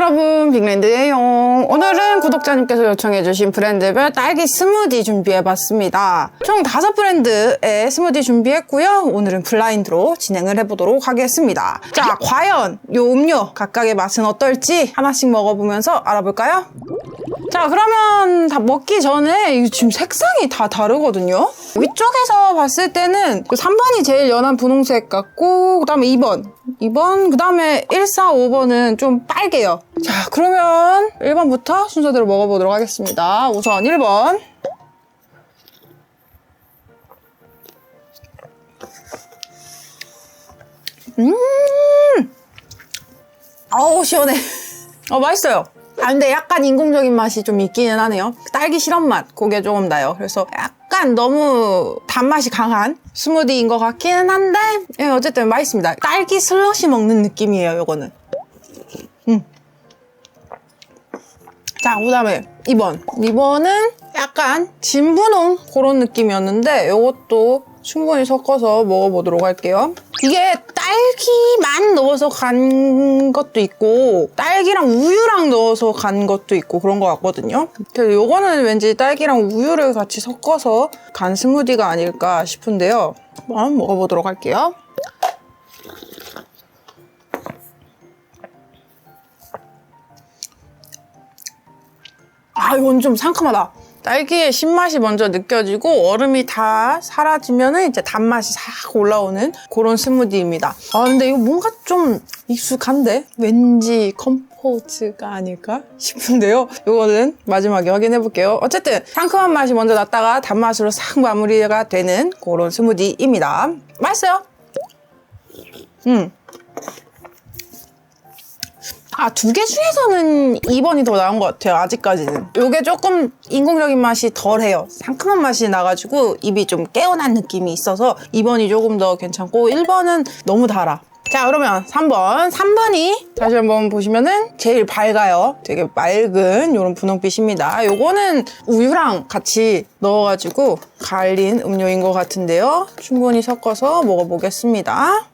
여러분 빅랜드예요. 오늘은 구독자님께서 요청해주신 브랜드별 딸기 스무디 준비해봤습니다. 총 다섯 브랜드의 스무디 준비했고요. 오늘은 블라인드로 진행을 해보도록 하겠습니다. 자 과연 요 음료 각각의 맛은 어떨지 하나씩 먹어보면서 알아볼까요? 자 그러면 다 먹기 전에 지금 색상이 다 다르거든요? 위쪽에서 봤을 때는 그 3번이 제일 연한 분홍색 같고 그 다음에 2번 2번 그 다음에 1, 4, 5번은 좀 빨개요 자 그러면 1번부터 순서대로 먹어보도록 하겠습니다. 우선 1번. 음! 아우 시원해. 어 맛있어요. 아 근데 약간 인공적인 맛이 좀 있기는 하네요. 딸기 시럽 맛 그게 조금 나요. 그래서 약간 너무 단맛이 강한 스무디인 것 같기는 한데 예, 어쨌든 맛있습니다. 딸기 슬러시 먹는 느낌이에요 요거는. 음. 자 그 다음에 2번 2번은 약간 진분홍 그런 느낌이었는데 요것도 충분히 섞어서 먹어보도록 할게요. 이게 딸기만 넣어서 간 것도 있고 딸기랑 우유랑 넣어서 간 것도 있고 그런 것 같거든요. 그래서 요거는 왠지 딸기랑 우유를 같이 섞어서 간 스무디가 아닐까 싶은데요. 한번 먹어보도록 할게요. 아 이건 좀 상큼하다. 딸기의 신맛이 먼저 느껴지고 얼음이 다 사라지면 이제 단맛이 싹 올라오는 그런 스무디입니다. 아 근데 이거 뭔가 좀 익숙한데? 왠지 컴포즈가 아닐까 싶은데요. 이거는 마지막에 확인해 볼게요. 어쨌든 상큼한 맛이 먼저 났다가 단맛으로 싹 마무리가 되는 그런 스무디입니다. 맛있어요. 음. 아, 두 개 중에서는 2번이 더 나은 것 같아요, 아직까지는. 요게 조금 인공적인 맛이 덜 해요. 상큼한 맛이 나가지고 입이 좀 깨어난 느낌이 있어서 2번이 조금 더 괜찮고 1번은 너무 달아. 자, 그러면 3번. 3번이 다시 한번 보시면은 제일 밝아요. 되게 맑은 이런 분홍빛입니다. 요거는 우유랑 같이 넣어가지고 갈린 음료인 것 같은데요. 충분히 섞어서 먹어보겠습니다.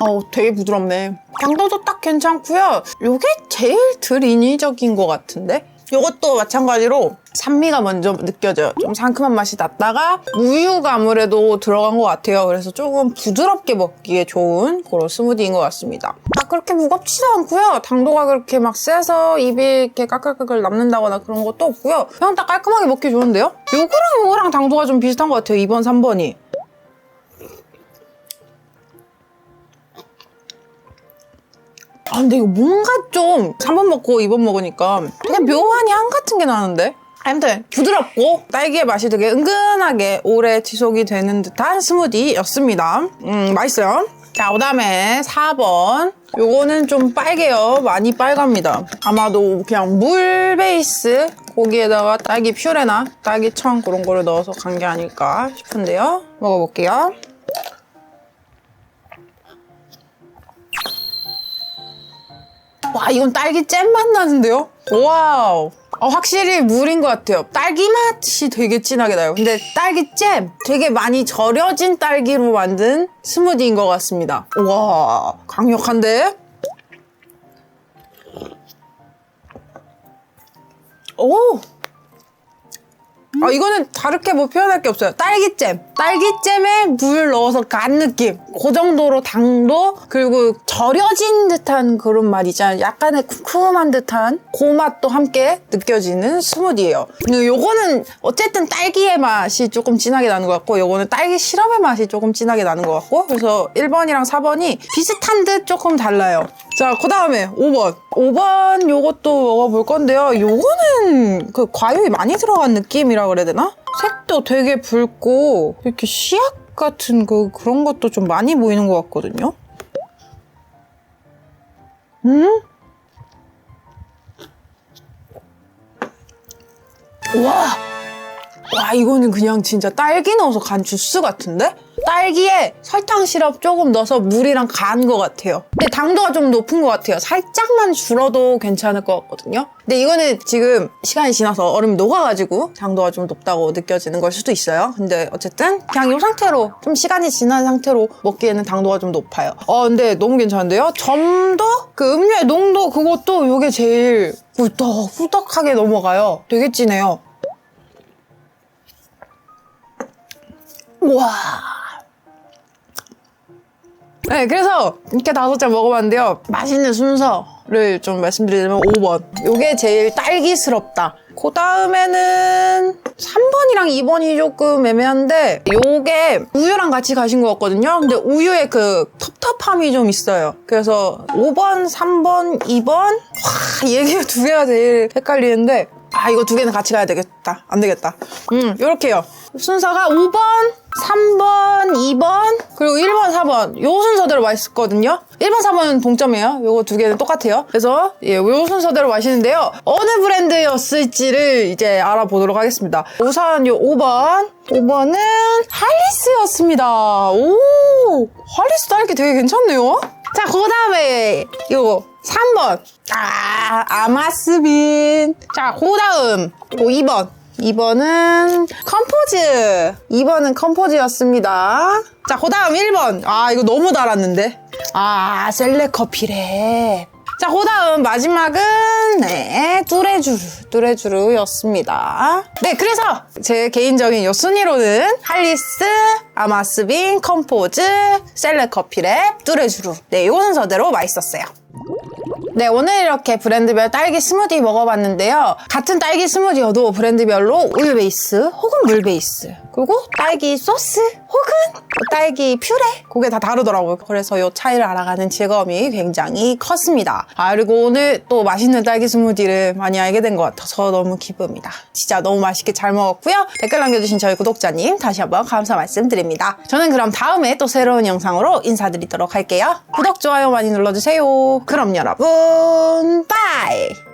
어, 되게 부드럽네. 당도도 딱 괜찮고요. 이게 제일 덜 인위적인 것 같은데? 이것도 마찬가지로 산미가 먼저 느껴져요. 좀 상큼한 맛이 났다가 우유가 아무래도 들어간 것 같아요. 그래서 조금 부드럽게 먹기에 좋은 그런 스무디인 것 같습니다. 딱 그렇게 무겁지도 않고요. 당도가 그렇게 막 세서 입이 이렇게 까끌까끌 남는다거나 그런 것도 없고요. 그냥 딱 깔끔하게 먹기 좋은데요? 요거랑 요거랑 당도가 좀 비슷한 것 같아요. 2번, 3번이. 아 근데 이거 뭔가 좀 3번 먹고 2번 먹으니까 되게 묘한 향 같은 게 나는데? 아무튼 부드럽고 딸기의 맛이 되게 은근하게 오래 지속이 되는 듯한 스무디였습니다. 음 맛있어요. 자 그 다음에 4번 요거는 좀 빨개요. 많이 빨갑니다. 아마도 그냥 물 베이스 거기에다가 딸기 퓨레나 딸기 청 그런 거를 넣어서 간 게 아닐까 싶은데요. 먹어볼게요. 와 이건 딸기 잼 맛 나는데요? 와우. 어, 확실히 물인 것 같아요. 딸기 맛이 되게 진하게 나요. 근데 딸기 잼 되게 많이 절여진 딸기로 만든 스무디인 것 같습니다. 와 강력한데? 오 아, 이거는 다르게 뭐 표현할 게 없어요. 딸기잼. 딸기잼에 물 넣어서 간 느낌. 그 정도로 당도, 그리고 절여진 듯한 그런 맛 있잖아요. 약간의 쿰쿰한 듯한 그 맛도 함께 느껴지는 스무디예요. 근데 요거는 어쨌든 딸기의 맛이 조금 진하게 나는 것 같고, 요거는 딸기 시럽의 맛이 조금 진하게 나는 것 같고, 그래서 1번이랑 4번이 비슷한 듯 조금 달라요. 자, 그 다음에 5번. 5번 요것도 먹어볼 건데요. 요거는 그 과육이 많이 들어간 느낌이라 그래야 되나? 색도 되게 붉고 이렇게 씨앗 같은 그 그런 것도 좀 많이 보이는 것 같거든요. 음? 와! 와 이거는 그냥 진짜 딸기 넣어서 간 주스 같은데? 딸기에 설탕 시럽 조금 넣어서 물이랑 간 것 같아요. 근데 당도가 좀 높은 것 같아요. 살짝만 줄어도 괜찮을 것 같거든요. 근데 이거는 지금 시간이 지나서 얼음이 녹아가지고 당도가 좀 높다고 느껴지는 걸 수도 있어요. 근데 어쨌든 그냥 이 상태로 좀 시간이 지난 상태로 먹기에는 당도가 좀 높아요. 어 근데 너무 괜찮은데요? 점도 그 음료의 농도 그것도 이게 제일 후덕하게 넘어가요. 되게 진해요. 우와. 네, 그래서 이렇게 다섯 잔 먹어봤는데요. 맛있는 순서를 좀 말씀드리자면 5번. 요게 제일 딸기스럽다. 그 다음에는 3번이랑 2번이 조금 애매한데 요게 우유랑 같이 가신 것 같거든요. 근데 우유에 그 텁텁함이 좀 있어요. 그래서 5번, 3번, 2번 와 얘기가 두 개가 제일 헷갈리는데 아 이거 두 개는 같이 가야 되겠다. 안 되겠다. 음 요렇게요. 순서가 5번, 3번, 2번, 그리고 1번, 4번. 요 순서대로 맛있었거든요. 1번, 4번은 동점이에요. 요거 두 개는 똑같아요. 그래서, 예, 요 순서대로 마시는데요. 어느 브랜드였을지를 이제 알아보도록 하겠습니다. 우선 요 5번. 5번은 할리스였습니다. 오! 할리스 딸기 되게 괜찮네요. 자, 그 다음에 요거 3번. 아, 아마스빈. 자, 그 다음. 요 2번. 2번은 컴포즈. 2번은 컴포즈였습니다. 자, 그 다음 1번. 아, 이거 너무 달았는데. 아, 셀레커피래. 자, 그 다음 마지막은, 네, 뚜레주르, 뚜레주르였습니다. 네, 그래서 제 개인적인 요 순위로는 할리스, 아마스빈, 컴포즈, 셀레커피랩, 뚜레주르. 네, 요 순서대로 맛있었어요. 네, 오늘 이렇게 브랜드별 딸기 스무디 먹어봤는데요. 같은 딸기 스무디여도 브랜드별로 우유 베이스 혹은 물 베이스 그리고 딸기 소스 혹은 딸기 퓨레 그게 다 다르더라고요. 그래서 이 차이를 알아가는 즐거움이 굉장히 컸습니다. 아, 그리고 오늘 또 맛있는 딸기 스무디를 많이 알게 된 것 같아서 너무 기쁩니다. 진짜 너무 맛있게 잘 먹었고요. 댓글 남겨주신 저희 구독자님 다시 한번 감사 말씀드립니다. 저는 그럼 다음에 또 새로운 영상으로 인사드리도록 할게요. 구독, 좋아요 많이 눌러주세요. 그럼 여러분, 빠이!